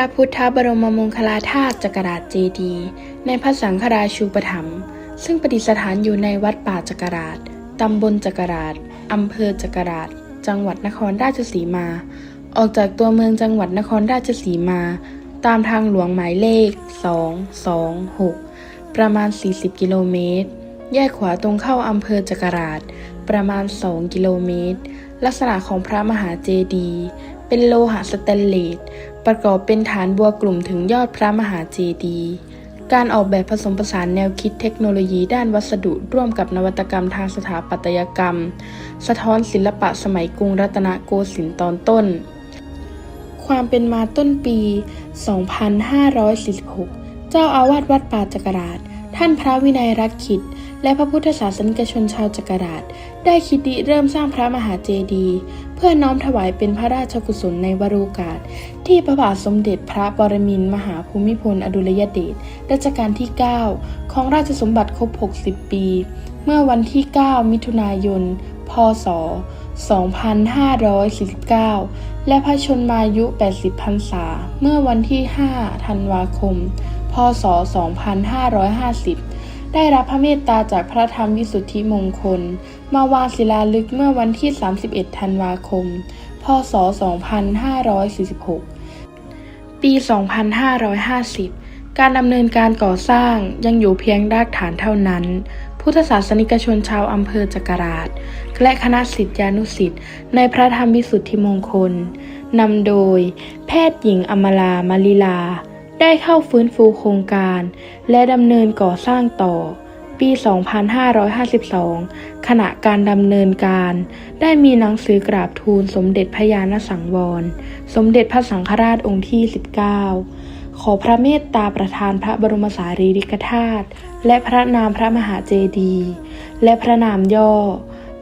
ระพุทธบรมมงคลาธาตุจักราชเจดีย์ในพระสังฆราชูปถัมภ์ซึ่งประดิษฐานอยู่ในวัดป่าจักราชตำบลจักราชอำเภอจักราช จังหวัดนครราชสีมา ออกจากตัวเมืองจังหวัดนครราชสีมา ตามทางหลวงหมายเลข 226 ประมาณ 40 กิโลเมตร แยกขวาตรงเข้าอำเภอจักราช ประมาณ 2 กิโลเมตร ลักษณะของพระมหาเจดีย์เป็นโลหะสแตนเลส ประกอบเป็นฐานบัวกลุ่มถึงยอดพระมหาเจดีย์การออกแบบผสมผสานแนวคิดเทคโนโลยีด้านวัสดุร่วมกับนวัตกรรมทางสถาปัตยกรรม สะท้อนศิลปะสมัยกรุงรัตนโกสินทร์ตอนต้น ความเป็นมาต้นปี 2546 เจ้าอาวาสวัดป่าจักราช ท่านพระวินัยรักขิตและพระพุทธศาสนิกชนชาวจักราช ได้คิดริเริ่มสร้างพระมหาเจดีย์ พื่อน้อมถวายเป็นพระราชกุศลในวโรกาส ที่พระบาทสมเด็จพระปรมินทรมหาภูมิพลอดุลยเดชรัชกาลที่ 9 ของราชสมบัติครบ 60 ปี เมื่อวันที่ 9 มิถุนายน พศ 2549 และพระชนมายุ 80 พรรษา เมื่อวันที่ 5 ธันวาคม พศ 2550 ได้รับพระเมตตาจากพระธรรมวิสุทธิมงคล มาวางศิลาลึกเมื่อวันที่ 31 ธันวาคม พศ 2546 ปี 2550 การดำเนินการก่อสร้างยังอยู่เพียงรากฐานเท่านั้น พุทธศาสนิกชนชาวอำเภอจักราช และคณะศิษยานุศิษย์ในพระธรรมวิสุทธิมงคล นำโดย แพทย์หญิงอมลามาลิลา ได้เข้าฟื้นฟูโครงการ และดำเนินก่อสร้างต่อ ปี 2552 ขณะการดำเนินการ ได้มีหนังสือกราบทูลสมเด็จพระญาณสังวร สมเด็จพระสังฆราชองค์ที่ 19 ขอพระเมตตาประทานพระบรมสารีริกธาตุและพระนามพระมหาเจดีย์และพระนามย่อ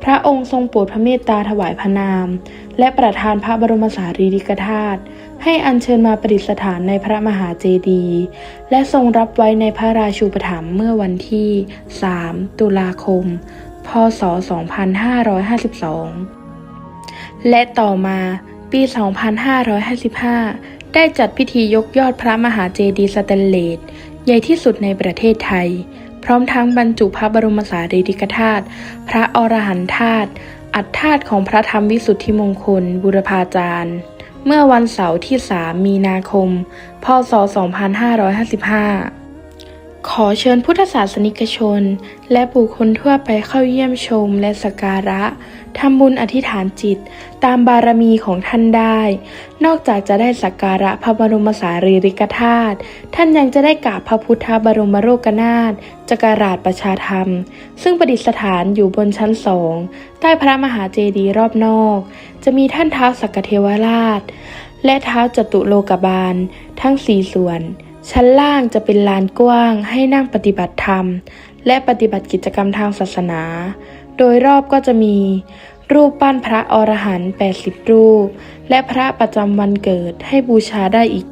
พระองค์ทรงโปรดพระเมตตาถวายพระนาม และประทานพระบรมสารีริกธาตุให้อัญเชิญมาประดิษฐานในพระมหาเจดีย์และทรงรับไว้ในพระราชูปถัมภ์เมื่อวันที่ 3 ตุลาคม พศ 2552 และต่อมาปี 2555 ได้จัดพิธียกยอดพระมหาเจดีย์สแตนเลสใหญ่ที่สุดในประเทศไทย พร้อมทั้งบรรจุพระบรมสารีริกธาตุพระอรหันตธาตุอัฏฐาตุของพระธรรมวิสุทธิมงคล บุรพาจารย์ เมื่อวันเสาร์ที่ 3 มีนาคม พศ 2555 ขอเชิญพุทธศาสนิกชน และบุคคลทั่วไปเข้าเยี่ยมชมและสักการะทำบุญอธิษฐานจิต ตามบารมีของท่านได้ นอกจากจะได้สักการะพระบรมสารีริกธาตุท่านยังจะได้กราบพระพุทธบรมโลกนาถจักราชประชาธรรม ซึ่งประดิษฐานอยู่บนชั้นสองใต้พระมหาเจดีย์รอบนอก จะมีท่านเท้าสักกเทวราช และเท้าจตุโลกบาล ทั้งสี่ส่วน ชั้นล่างจะเป็นลานกว้างให้นั่งปฏิบัติธรรม และปฏิบัติกิจกรรมทางศาสนา โดยรอบก็จะมี รูปปั้นพระอรหันต์80 รูป และพระประจำวันเกิดให้บูชาได้อีก